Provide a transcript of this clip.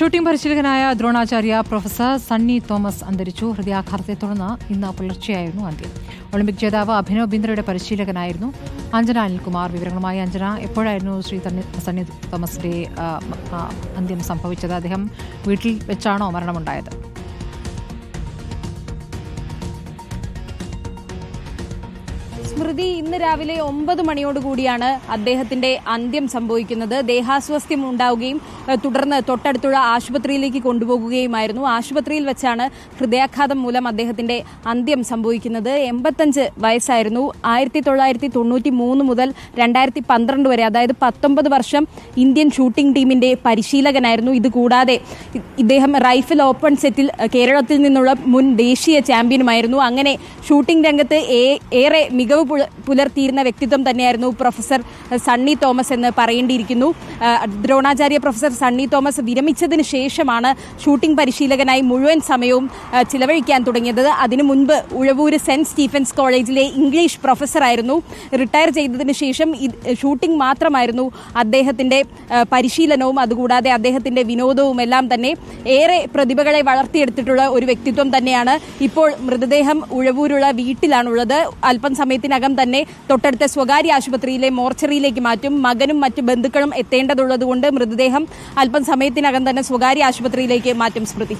Shooting പരിശീലകനായ Dronacharya professor Sunny Thomas അന്തരിച്ചു. ഹൃദയാഘാതത്തെ തുടർന്ന് ഇന്ന് പുലർച്ചെയായിരുന്നു അന്ത്യം. ഒളിമ്പിക് ജേതാവ് അഭിനവ് ബിന്ദ്രയുടെ പരിശീലകനായിരുന്നു അഞ്ജന അനിൽകുമാർ. വിവരങ്ങളുമായി അഞ്ജന എപ്പോഴായിരുന്നു ശ്രീ സണ്ണി തോമസിന്റെ അന്ത്യം സംഭവിച്ചത്? അദ്ദേഹം വീട്ടിൽ വെച്ചാണോ മരണമുണ്ടായത്? സ്മൃതി ഇന്ന് രാവിലെ ഒമ്പത് മണിയോടുകൂടിയാണ് അദ്ദേഹത്തിന്റെ അന്ത്യം സംഭവിക്കുന്നത്. ദേഹാസ്വാസ്ഥ്യം ഉണ്ടാവുകയും തുടർന്ന് തൊട്ടടുത്തുള്ള ആശുപത്രിയിലേക്ക് കൊണ്ടുപോകുകയുമായിരുന്നു. ആശുപത്രിയിൽ വെച്ചാണ് ഹൃദയാഘാതം മൂലം അദ്ദേഹത്തിന്റെ അന്ത്യം സംഭവിക്കുന്നത്. എൺപത്തഞ്ച് വയസ്സായിരുന്നു. ആയിരത്തി തൊള്ളായിരത്തി തൊണ്ണൂറ്റി മൂന്ന് മുതൽ രണ്ടായിരത്തി പന്ത്രണ്ട് വരെ അതായത് പത്തൊമ്പത് വർഷം ഇന്ത്യൻ ഷൂട്ടിംഗ് ടീമിന്റെ പരിശീലകനായിരുന്നു. ഇതുകൂടാതെ ഇദ്ദേഹം റൈഫിൾ ഓപ്പൺ സെറ്റിൽ കേരളത്തിൽ നിന്നുള്ള മുൻ ദേശീയ ചാമ്പ്യനുമായിരുന്നു. അങ്ങനെ ഷൂട്ടിംഗ് രംഗത്ത് ഏറെ മികവ് പുലർത്തിയിരുന്ന വ്യക്തിത്വം തന്നെയായിരുന്നു പ്രൊഫസർ സണ്ണി തോമസ് എന്ന് പറയേണ്ടിയിരിക്കുന്നു. ദ്രോണാചാര്യ പ്രൊഫസർ സണ്ണി തോമസ് വിരമിച്ചതിന് ശേഷമാണ് ഷൂട്ടിംഗ് പരിശീലകനായി മുഴുവൻ സമയവും ചിലവഴിക്കാൻ തുടങ്ങിയത്. അതിനു മുൻപ് ഉഴവൂര് സെന്റ് സ്റ്റീഫൻസ് കോളേജിലെ ഇംഗ്ലീഷ് പ്രൊഫസറായിരുന്നു റിട്ടയർ ചെയ്തതിന് ശേഷം ഷൂട്ടിംഗ് മാത്രമായിരുന്നു അദ്ദേഹത്തിന്റെ പരിശീലനവും അതുകൂടാതെ അദ്ദേഹത്തിന്റെ വിനോദവും എല്ലാം തന്നെ ഏറെ പ്രതിഭകളെ വളർത്തിയെടുത്തിട്ടുള്ള ഒരു വ്യക്തിത്വം തന്നെയാണ്. ഇപ്പോൾ മൃതദേഹം ഉഴവൂരുള്ള വീട്ടിലാണുള്ളത്. അല്പം സമയത്തിനകം തന്നെ തൊട്ടടുത്ത സ്വകാര്യ ആശുപത്രിയിലെ മോർച്ചറിയിലേക്ക് മാറ്റും മകനും മറ്റ് ബന്ധുക്കളും എത്തേണ്ടതുള്ളതുകൊണ്ട് മൃതദേഹം അല്പം സമയത്തിനകം തന്നെ സ്വകാര്യ ആശുപത്രിയിലേക്ക് മാറ്റും സ്മൃതി.